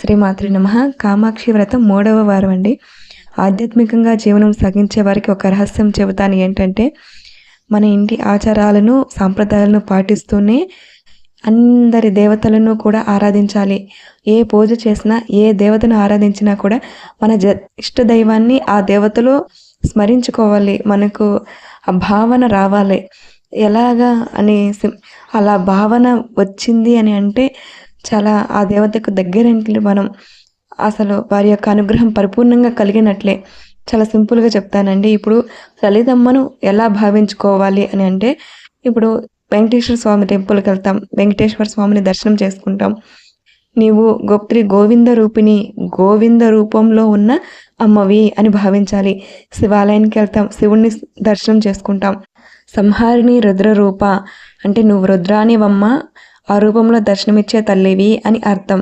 శ్రీమాతృ నమ. కామాక్షి వ్రతం మూడవ వారం అండి. ఆధ్యాత్మికంగా జీవనం సాగించే వారికి ఒక రహస్యం చెబుతాను ఏంటంటే మన ఇంటి ఆచారాలను సాంప్రదాయాలను పాటిస్తూనే అందరి దేవతలను కూడా ఆరాధించాలి. ఏ పూజ చేసినా ఏ దేవతను ఆరాధించినా కూడా మన జ ఇష్ట దైవాన్ని ఆ దేవతలో స్మరించుకోవాలి. మనకు ఆ భావన రావాలి. ఎలాగా అని అలా భావన వచ్చింది అని అంటే చాలా ఆ దేవతకు దగ్గరంటే మనం అసలు వారి యొక్క అనుగ్రహం పరిపూర్ణంగా కలిగినట్లే. చాలా సింపుల్గా చెప్తానండి. ఇప్పుడు లలితమ్మను ఎలా భావించుకోవాలి అని అంటే ఇప్పుడు వెంకటేశ్వర స్వామి టెంపుల్కి వెళ్తాం. వెంకటేశ్వర స్వామిని దర్శనం చేసుకుంటాం. నీవు గోప్త్రి గోవింద రూపిణి గోవింద రూపంలో ఉన్న అమ్మవి అని భావించాలి. శివాలయానికి వెళ్తాం. శివుణ్ణి దర్శనం చేసుకుంటాం. సంహారిణి రుద్ర రూప అంటే నువ్వు రుద్రానివమ్మ ఆ రూపంలో దర్శనమిచ్చే తల్లివి అని అర్థం.